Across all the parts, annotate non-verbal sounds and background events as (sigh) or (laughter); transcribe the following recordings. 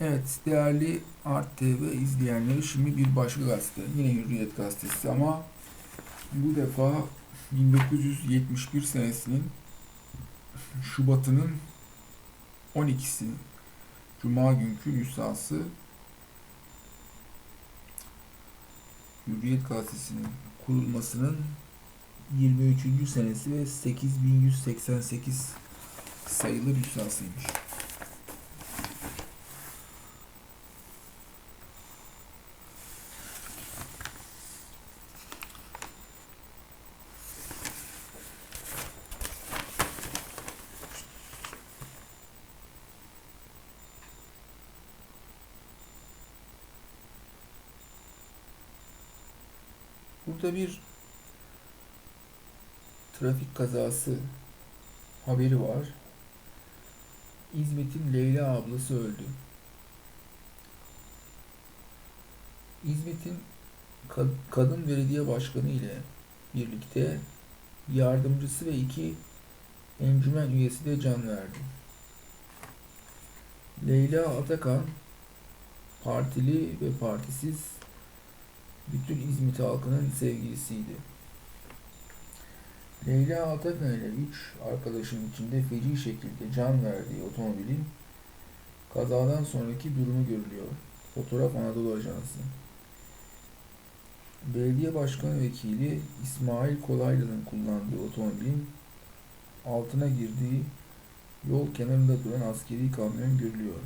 Evet değerli Art TV izleyenleri şimdi bir başka gazete. Yine Hürriyet gazetesi ama bu defa 1971 senesinin Şubat'ının 12'si Cuma günkü nüshası Hürriyet gazetesinin kurulmasının 23. senesi ve 8188 sayılı nüshasıymış. Burada bir trafik kazası haberi var. İzmit'in Leyla ablası öldü. İzmit'in kad- kadın belediye başkanı ile birlikte yardımcısı ve iki encümen üyesi de can verdi. Leyla Atakan partili ve partisiz bütün İzmit halkının sevgilisiydi. Leyla Atakan ile üç arkadaşın içinde feci şekilde can verdiği otomobilin kazadan sonraki durumu görülüyor. Fotoğraf Anadolu Ajansı. Belediye Başkanı Vekili İsmail Kolaylı'nın kullandığı otomobilin altına girdiği yol kenarında duran askeri kamyon görülüyor.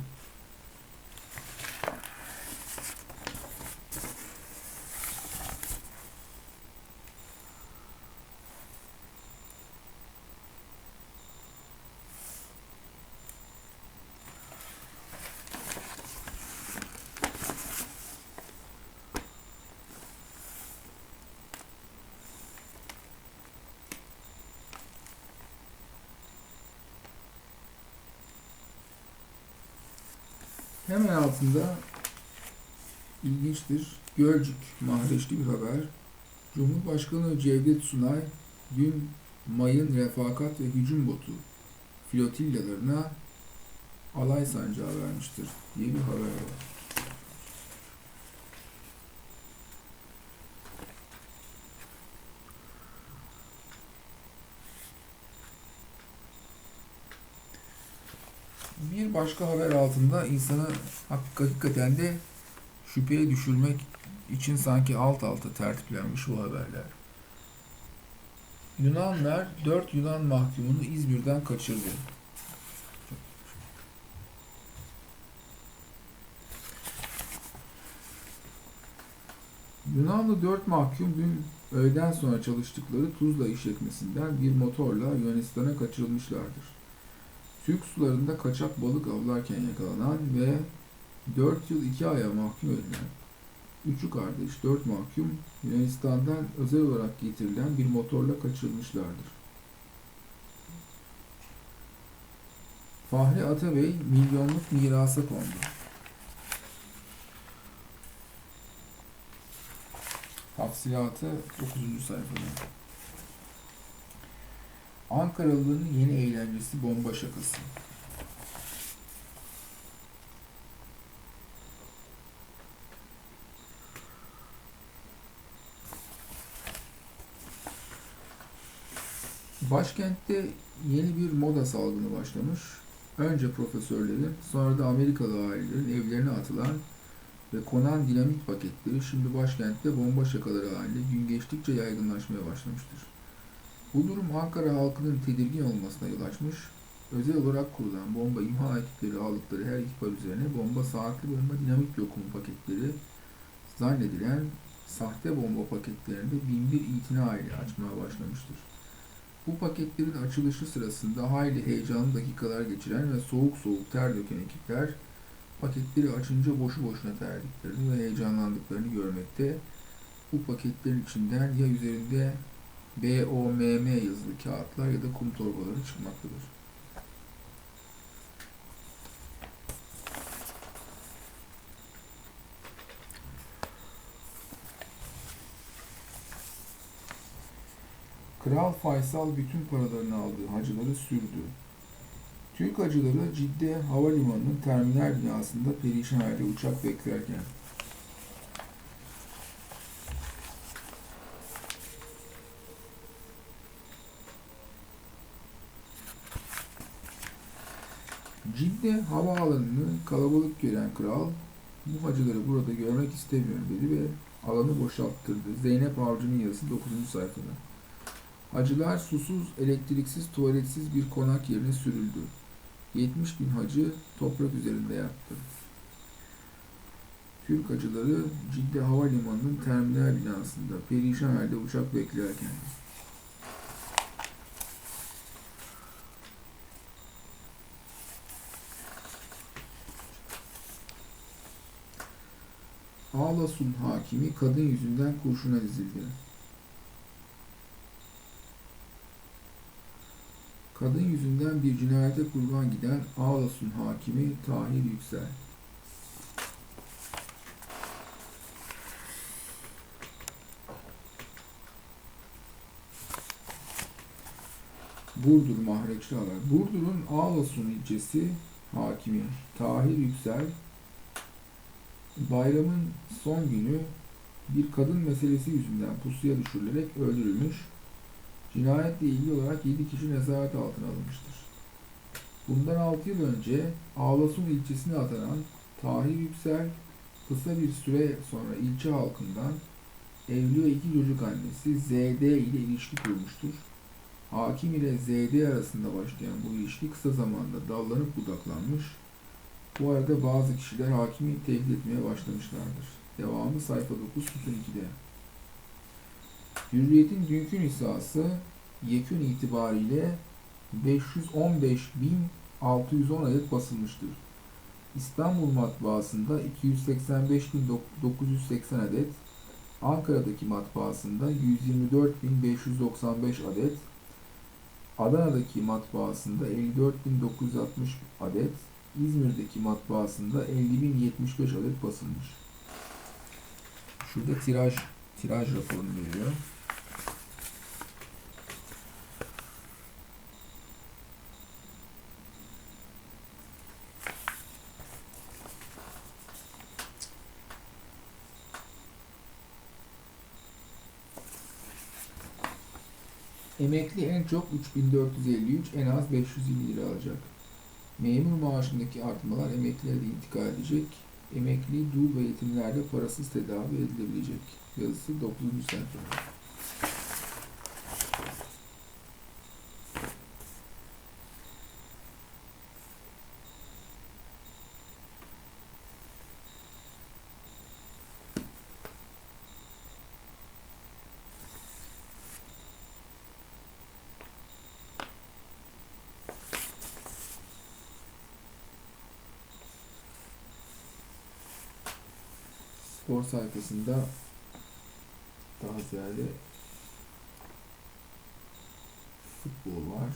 Hemen altında ilginçtir. Gölcük mahreçli bir haber. Cumhurbaşkanı Cevdet Sunay dün Mayın Refakat ve Hücum Botu flotillalarına alay sancağı vermiştir diye bir haber var. Bir başka haber altında insanı hak- hakikaten de şüpheye düşürmek için sanki alt alta tertiplenmiş bu haberler. Yunanlar dört Yunan mahkumunu İzmir'den kaçırdı. Yunanlı dört mahkum dün öğleden sonra çalıştıkları Tuzla işletmesinden bir motorla Yunanistan'a kaçırılmışlardır. Türk sularında kaçak balık avlarken yakalanan ve 4 yıl 2 aya mahkum edilen üçü kardeş 4 mahkum Yunanistan'dan özel olarak getirilen bir motorla kaçırılmışlardır. Fahri Atabey milyonluk mirasa kondu. Hafsilatı 9. sayfada. Ankaralıların yeni eğlencesi bomba şakası. Başkentte yeni bir moda salgını başlamış. Önce profesörlerin, sonra da Amerikalı ailelerin evlerine atılan ve konan dinamit paketleri şimdi başkentte bomba şakaları halinde gün geçtikçe yaygınlaşmaya başlamıştır. Bu durum Ankara halkının tedirgin olmasına yol açmış. Özel olarak kurulan bomba imha ekipleri aldıkları her ihbar üzerine bomba saatli bomba dinamit lokumu paketleri zannedilen sahte bomba paketlerinde binbir itina ile açmaya başlamıştır. Bu paketlerin açılışı sırasında hayli heyecanlı dakikalar geçiren ve soğuk soğuk ter döken ekipler paketleri açınca boşu boşuna terdiklerini ve heyecanlandıklarını görmekte. Bu paketlerin içinden ya üzerinde BOMM yazılı kağıtlar ya da kum torbaları çıkmaktadır. Kral Faysal bütün paralarını aldığı hacıları sürdü. Türk hacıları Cidde Havalimanı'nın terminal binasında perişan halde uçak beklerken Cidde havaalanını kalabalık gören kral bu hacıları burada görmek istemiyorum dedi ve alanı boşalttırdı. Zeynep Avcı'nın yazısı 9. sayfada. Hacılar susuz, elektriksiz, tuvaletsiz bir konak yerine sürüldü. 70 bin hacı toprak üzerinde yattı. Türk hacıları Cidde Havalimanı'nın terminal binasında perişan halde uçak beklerken Ağlasun hakimi kadın yüzünden kurşuna dizildi. Kadın yüzünden bir cinayete kurban giden Ağlasun hakimi Tahir Yüksel. Burdur Mahreçli Haber. Burdur'un Ağlasun ilçesi hakimi Tahir Yüksel bayramın son günü bir kadın meselesi yüzünden pusuya düşürülerek öldürülmüş. Cinayetle ilgili olarak 7 kişi nezaret altına alınmıştır. Bundan 6 yıl önce Ağlasun ilçesine atanan Tahir Yüksel kısa bir süre sonra ilçe halkından evli ve iki çocuk annesi ZD ile ilişki kurmuştur. Hakim ile ZD arasında başlayan bu ilişki kısa zamanda dallanıp budaklanmış. Bu arada bazı kişiler hakimi tehdit etmeye başlamışlardır. Devamı sayfa 9 sütun 2'de. Hürriyet'in dünkü nüshası yekün itibariyle 515.610 adet basılmıştır. İstanbul matbaasında 285.980 adet, Ankara'daki matbaasında 124.595 adet, Adana'daki matbaasında 54.960 adet, İzmir'deki matbaasında 50.075 adet basılmış. Şurada tiraj tiraj raporunu veriyor. Emekli en çok 3453, en az 520 lira alacak. Memur maaşındaki artmalar emeklilere de intikal edecek. Emekli, dul ve yetimlerde parasız tedavi edilebilecek. Yazısı 9. sayfada. Spor sayfasında daha ziyade futbol var.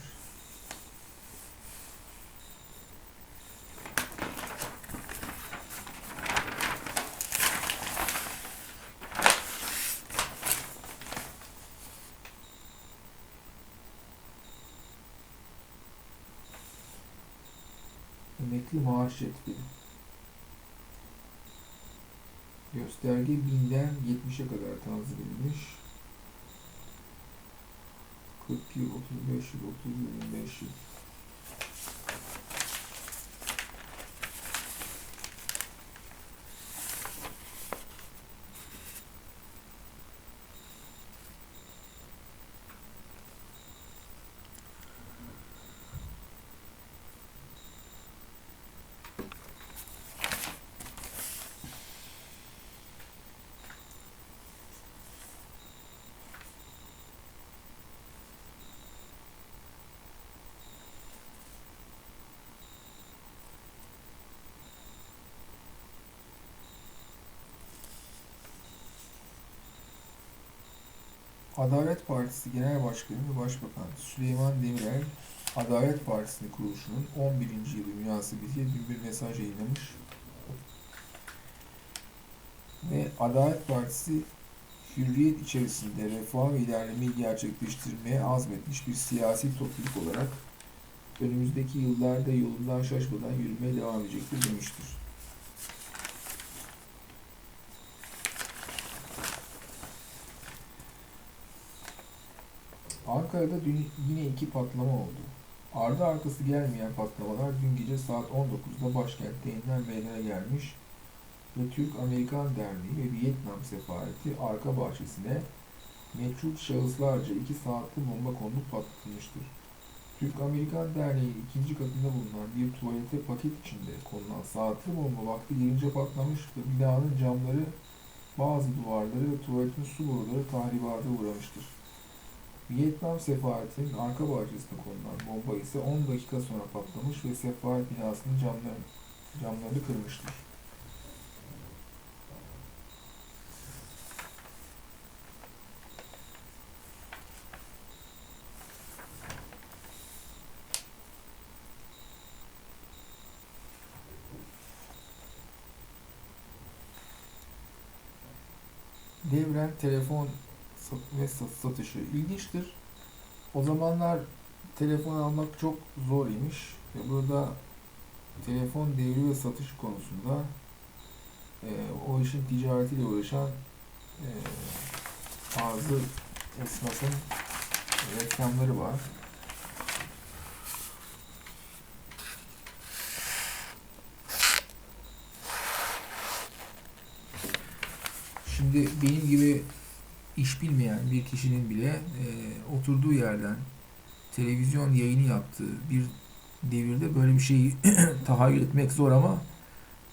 Emekli maaş cetveli. Gösterge 1000'den 70'e kadar tanzim edilmiş. 40 yıl, 35 yıl, 30 yıl, 25 yıl. Adalet Partisi Genel Başkanı ve Başbakan Süleyman Demirel, Adalet Partisi'nin kuruluşunun 11. yılı münasebetiyle dün bir mesaj yayınlamış. Ve Adalet Partisi hürriyet içerisinde refah ve ilerlemeyi gerçekleştirmeye azmetmiş bir siyasi topluluk olarak önümüzdeki yıllarda yolundan şaşmadan yürümeye devam edecektir demiştir. Ankara'da dün yine iki patlama oldu. Ardı arkası gelmeyen patlamalar dün gece saat 19'da başkentte yeniden meydana gelmiş ve Türk-Amerikan Derneği ve Vietnam Sefareti arka bahçesine meçhul şahıslarca iki saatli bomba konulup patlatılmıştır. Türk-Amerikan Derneği ikinci katında bulunan bir tuvalete paket içinde konulan saatli bomba vakti gelince patlamış ve binanın camları, bazı duvarları ve tuvaletin su boruları tahribata uğramıştır. Vietnam sefaretinin arka bahçesine konulan bomba ise 10 dakika sonra patlamış ve sefaret binasının camları, camlarını kırmıştır. Devren telefon ve sat- satışı ilginçtir. O zamanlar telefon almak çok zor imiş ve burada telefon devri ve satış konusunda e, o işin ticaretiyle uğraşan e, bazı esnafın reklamları var. Şimdi benim gibi iş bilmeyen bir kişinin bile e, oturduğu yerden televizyon yayını yaptığı bir devirde böyle bir şeyi (clears throat) tahayyül etmek zor ama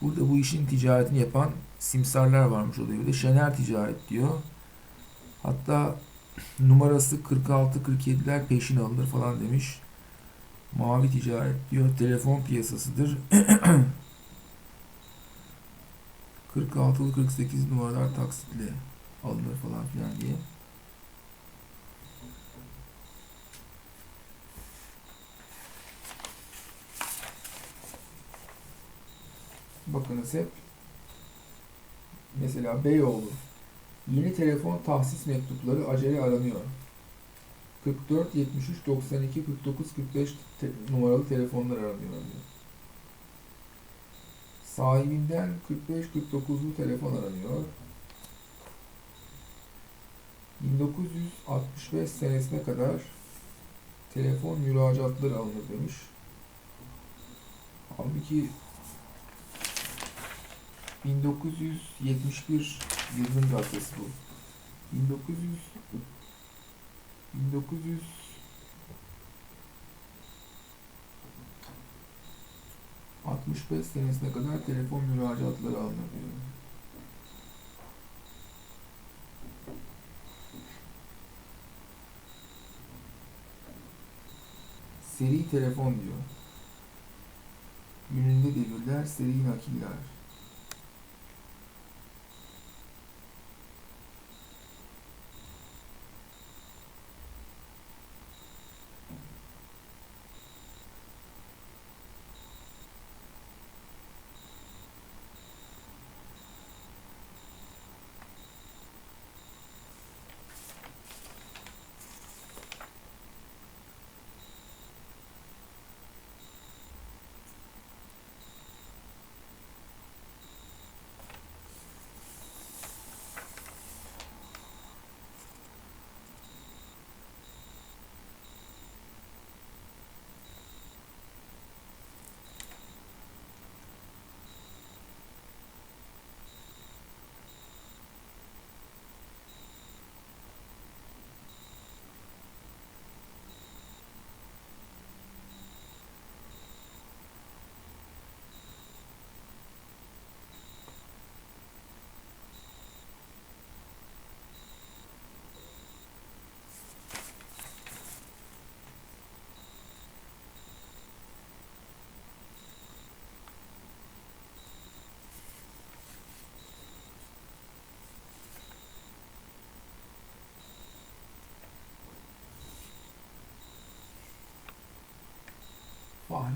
burada bu işin ticaretini yapan simsarlar varmış o devirde. Şener Ticaret diyor. Hatta numarası 46-47'ler peşin alınır falan demiş. Mavi ticaret diyor. Telefon piyasasıdır. (clears throat) 46'lı 48 numaralar taksitle alınır falan filan diye. Bakınız hep mesela Beyoğlu yeni telefon tahsis mektupları acele aranıyor. 44 73 92 49 45 te- numaralı telefonlar aranıyor diyor. Sahibinden 45-49'lu telefon aranıyor. 1965 senesine kadar telefon müracaatları alınır demiş. Halbuki 1971 yılının gazetesi bu. 1900 1900 65 senesine kadar telefon müracaatları alınır Seri telefon diyor. Gününde devirler, seri nakiller.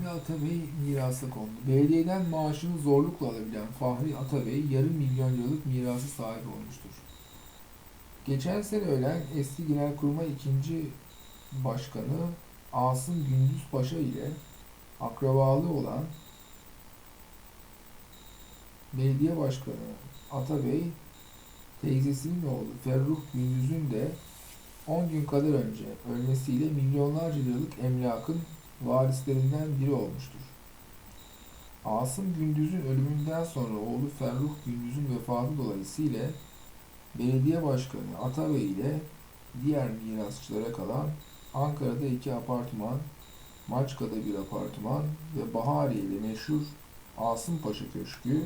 Fahri Atabey mirasa kondu. Belediyeden maaşını zorlukla alabilen Fahri Atabey yarım milyon liralık mirası sahibi olmuştur. Geçen sene ölen eski Genelkurmay ikinci başkanı Asım Gündüz Paşa ile akrabalığı olan belediye başkanı Atabey teyzesinin oğlu Ferruh Gündüz'ün de 10 gün kadar önce ölmesiyle milyonlarca liralık emlakın varislerinden biri olmuştur. Asım Gündüz'ün ölümünden sonra oğlu Ferruh Gündüz'ün vefatı dolayısıyla belediye başkanı Atabey ile diğer mirasçılara kalan Ankara'da iki apartman, Maçka'da bir apartman ve Bahariye ile meşhur Asım Paşa Köşkü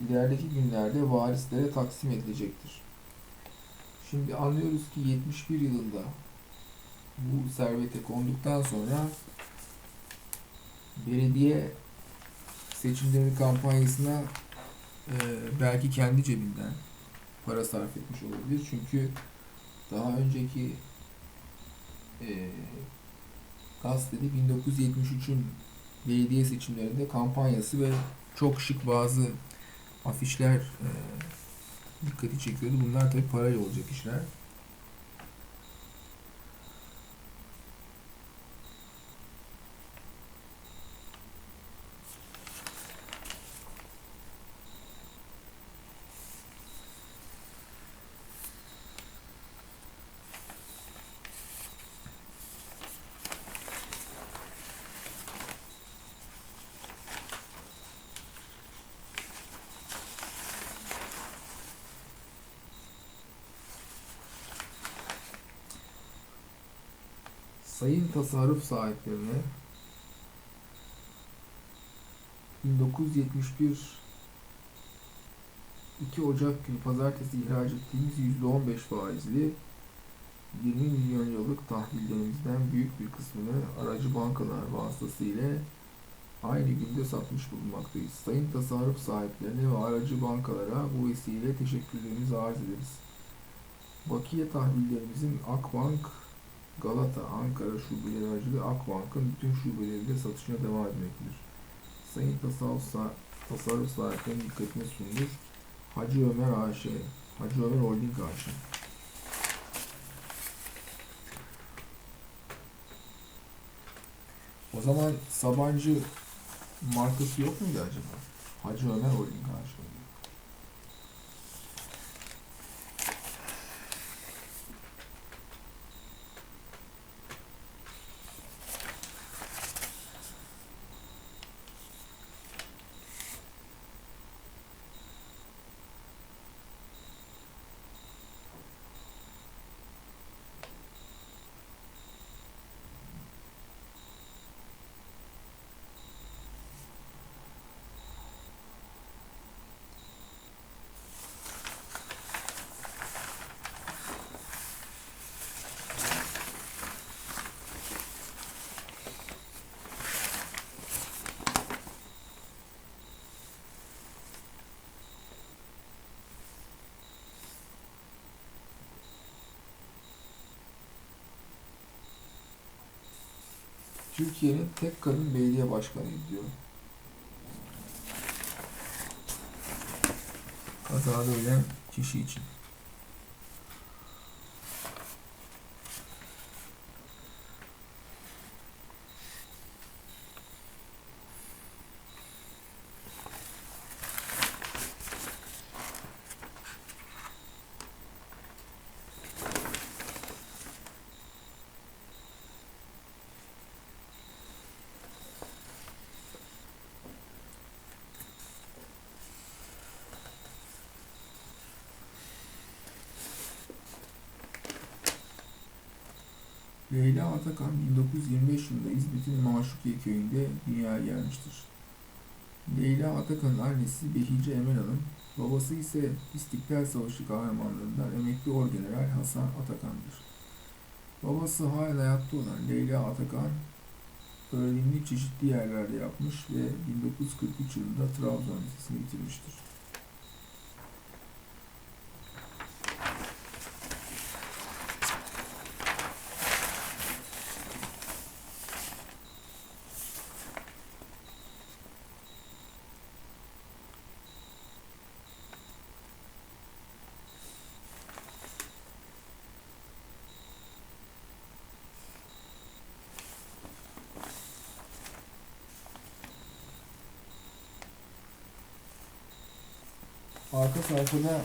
ilerideki günlerde varislere taksim edilecektir. Şimdi anlıyoruz ki 71 yılında bu servete konduktan sonra belediye seçimleri kampanyasına e, belki kendi cebinden para sarf etmiş olabilir. Çünkü daha önceki e, gazetede 1973'ün belediye seçimlerinde kampanyası ve çok şık bazı afişler e, dikkati çekiyordu. Bunlar tabi parayla olacak işler. Sayın tasarruf sahiplerine 1971 2 Ocak günü pazartesi ihraç ettiğimiz %15 faizli 20 milyon yıllık tahvillerimizden büyük bir kısmını aracı bankalar vasıtasıyla aynı günde satmış bulunmaktayız. Sayın tasarruf sahiplerine ve aracı bankalara bu vesileyle teşekkürlerimizi arz ederiz. Bakiye tahvillerimizin Akbank Galata, Ankara şubeleri aracılığı Akbank'ın bütün şubelerinde satışına devam etmektedir. Sayın Tasarruf, tasarruf sahiplerinin dikkatine sunulur. Hacı Ömer AŞ, Hacı Ömer Holding AŞ. O zaman Sabancı markası yok muydu acaba? Hacı Ömer Holding AŞ. Türkiye'nin tek kadın belediye başkanıydı diyor. Kazada ölen kişi için. Leyla Atakan 1925 yılında İzmit'in Maşukiye köyünde dünyaya gelmiştir. Leyla Atakan'ın annesi Behice Emel Hanım, babası ise İstiklal Savaşı kahramanlarından emekli orgeneral Hasan Atakan'dır. Babası hala hayatta olan Leyla Atakan, öğrenimini çeşitli yerlerde yapmış ve 1943 yılında Trabzon Lisesi'ni bitirmiştir. Arka sayfada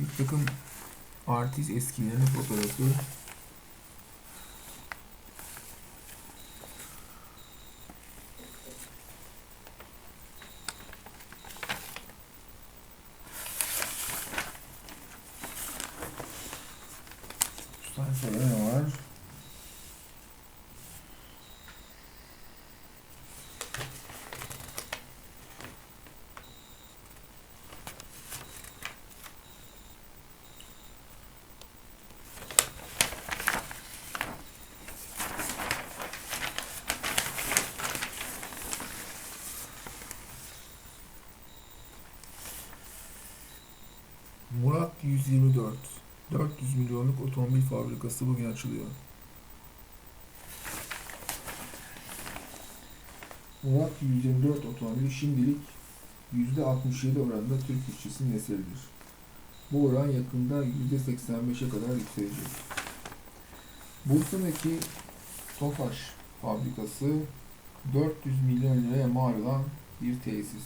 bir takım artist eskilerin fotoğrafı Bu sayfada ne var? Murat 124 400 milyonluk otomobil fabrikası bugün açılıyor. Murat 124 otomobili şimdilik %67 oranında Türk işçisinin eseridir. Bu oran yakında %85'e kadar yükselecek. Bursa'daki Tofaş fabrikası 400 milyon liraya mal olan bir tesis.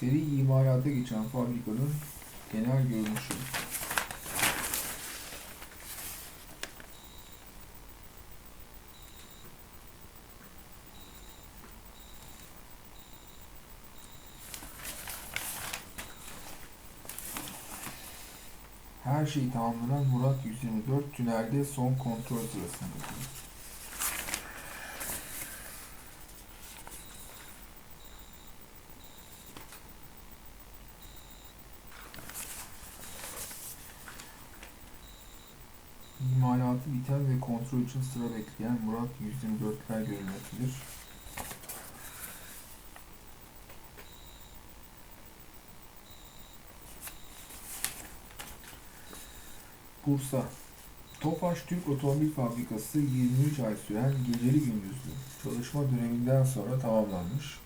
Seri imalata geçen fabrikanın genel görünüşü. Her şey tamamlanan Murat 124 tünelde son kontrol sırasındadır. İmalatı biten ve kontrol için sıra bekleyen Murat 124'ler görülmektedir. Bursa Tofaş Türk Otomobil Fabrikası 23 ay süren geceli gündüzlü çalışma döneminden sonra tamamlanmış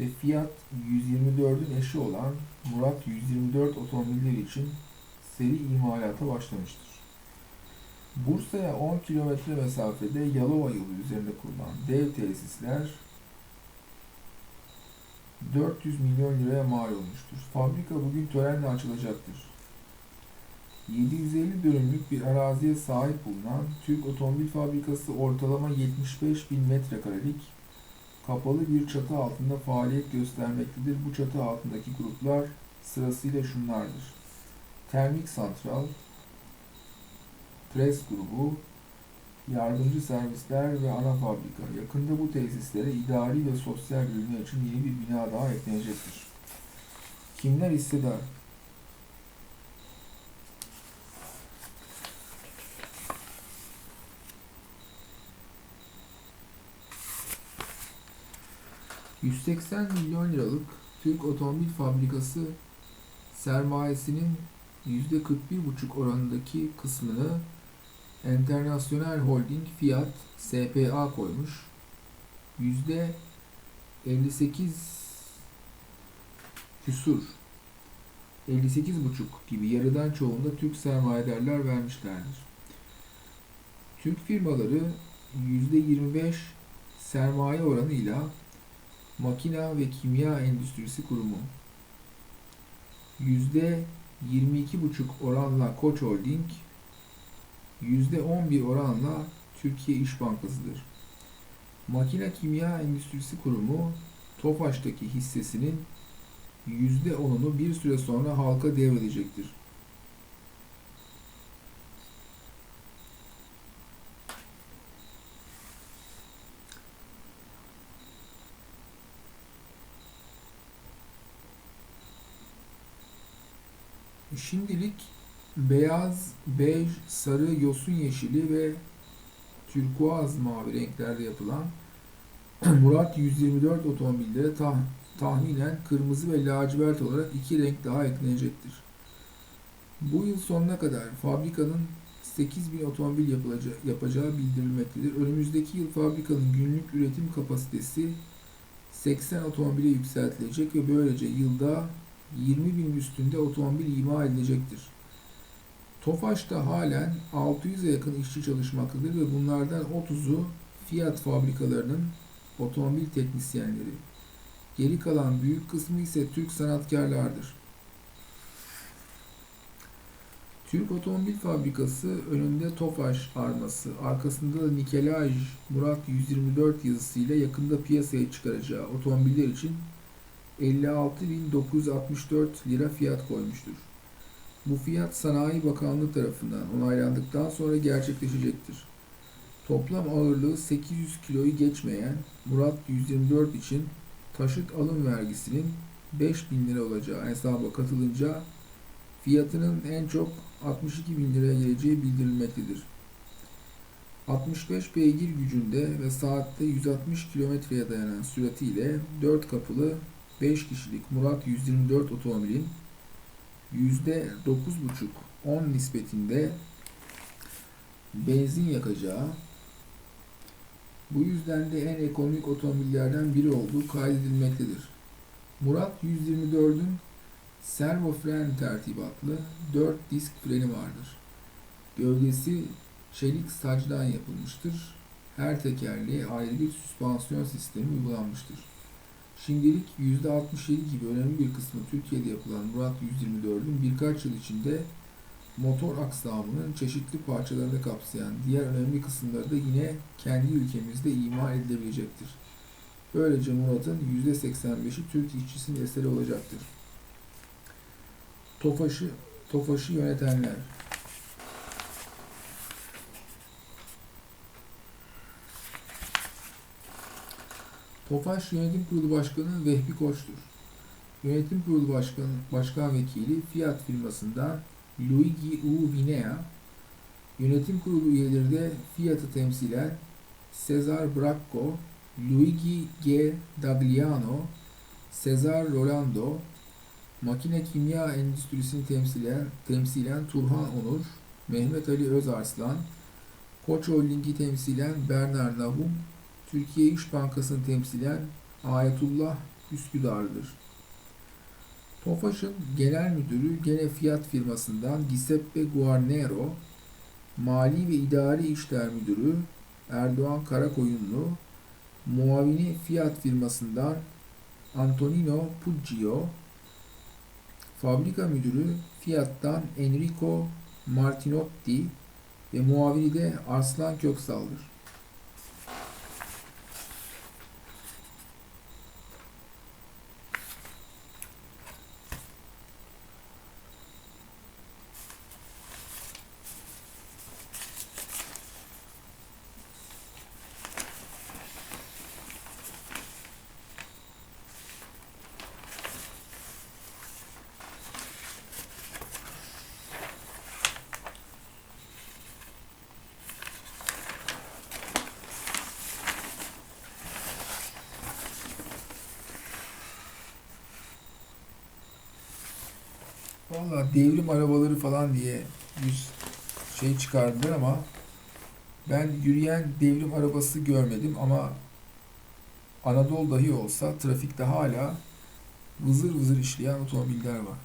ve Fiat 124'ün eşi olan Murat 124 otomobiller için seri imalata başlamıştır. Bursa'ya 10 kilometre mesafede Yalova yolu üzerinde kurulan dev tesisler 400 milyon liraya mal olmuştur. Fabrika bugün törenle açılacaktır. 750 dönümlük bir araziye sahip bulunan Türk Otomobil Fabrikası ortalama 75 bin metrekarelik kapalı bir çatı altında faaliyet göstermektedir. Bu çatı altındaki gruplar sırasıyla şunlardır. Termik Santral, Pres Grubu, Yardımcı Servisler ve Ana Fabrika. Yakında bu tesislere idari ve sosyal bölümler için yeni bir bina daha eklenecektir. Kimler hissedar? ...180 milyon liralık Türk Otomobil Fabrikası sermayesinin %41,5 oranındaki kısmını International Holding Fiat SPA koymuş. %58 küsur 58,5 gibi yarıdan çoğunda Türk sermayedarlar vermişlerdir. Türk firmaları %25 sermaye oranıyla Makina ve Kimya Endüstrisi Kurumu %22,5 oranla Koç Holding, %11 oranla Türkiye İş Bankası'dır. Makine Kimya Endüstrisi Kurumu, Tofaş'taki hissesinin %10'unu bir süre sonra halka devredecektir. Şimdilik beyaz, bej, sarı, yosun yeşili ve türkuaz mavi renklerde yapılan (clears throat) Murat 124 otomobillere tah tahminen kırmızı ve lacivert olarak iki renk daha eklenecektir. Bu yıl sonuna kadar fabrikanın 8000 otomobil yapılacağı, yapacağı bildirilmektedir. Önümüzdeki yıl fabrikanın günlük üretim kapasitesi 80 otomobile yükseltilecek ve böylece yılda 20 bin üstünde otomobil ima edilecektir. Tofaş'ta halen 600'e yakın işçi çalışmaktadır ve bunlardan 30'u Fiat fabrikalarının otomobil teknisyenleri. Geri kalan büyük kısmı ise Türk sanatkarlardır. Türk Otomobil Fabrikası önünde Tofaş arması, arkasında da Nikelaj Murat 124 yazısıyla yakında piyasaya çıkaracağı otomobiller için 56.964 lira fiyat koymuştur. Bu fiyat Sanayi Bakanlığı tarafından onaylandıktan sonra gerçekleşecektir. Toplam ağırlığı 800 kiloyu geçmeyen Murat 124 için taşıt alım vergisinin 5000 lira olacağı hesaba katılınca fiyatının en çok 62 bin liraya geleceği bildirilmektedir. 65 beygir gücünde ve saatte 160 kilometreye dayanan süratiyle 4 kapılı 5 kişilik Murat 124 otomobilin %9,5-10 nispetinde benzin yakacağı, bu yüzden de en ekonomik otomobillerden biri olduğu kaydedilmektedir. Murat 124'ün servo fren tertibatlı 4 disk freni vardır. Gövdesi çelik sacdan yapılmıştır. Her tekerleğe ayrı bir süspansiyon sistemi uygulanmıştır. Şimdilik %67 gibi önemli bir kısmı Türkiye'de yapılan Murat 124'ün birkaç yıl içinde motor aksamının çeşitli parçalarını kapsayan diğer önemli kısımları da yine kendi ülkemizde imal edilebilecektir. Böylece Murat'ın %85'i Türk işçisinin eseri olacaktır. Tofaş'ı Tofaş'ı yönetenler Tofaş Yönetim Kurulu Başkanı Vehbi Koç'tur. Yönetim Kurulu Başkanı, Başkan Vekili Fiat firmasından Luigi U. Vinea, Yönetim Kurulu üyeleri de Fiat'ı temsilen Cesar Bracco, Luigi G. Dagliano, Cesar Rolando, Makine Kimya Endüstrisi'ni temsilen, temsilen Turhan Onur, Mehmet Ali Özarslan, Koç Holding'i temsilen Bernard Nahum, Türkiye İş Bankası'nı temsilen Ayetullah Üsküdar'dır. Tofaş'ın genel müdürü gene Fiat firmasından Giuseppe Guarnero, Mali ve İdari İşler Müdürü Erdoğan Karakoyunlu, muavini Fiat firmasından Antonino Puggio, fabrika müdürü Fiat'tan Enrico Martinotti ve muavini de Arslan Köksal'dır. Valla devrim arabaları falan diye bir şey çıkardılar ama ben yürüyen devrim arabası görmedim ama Anadolu dahi olsa trafikte hala vızır vızır işleyen otomobiller var.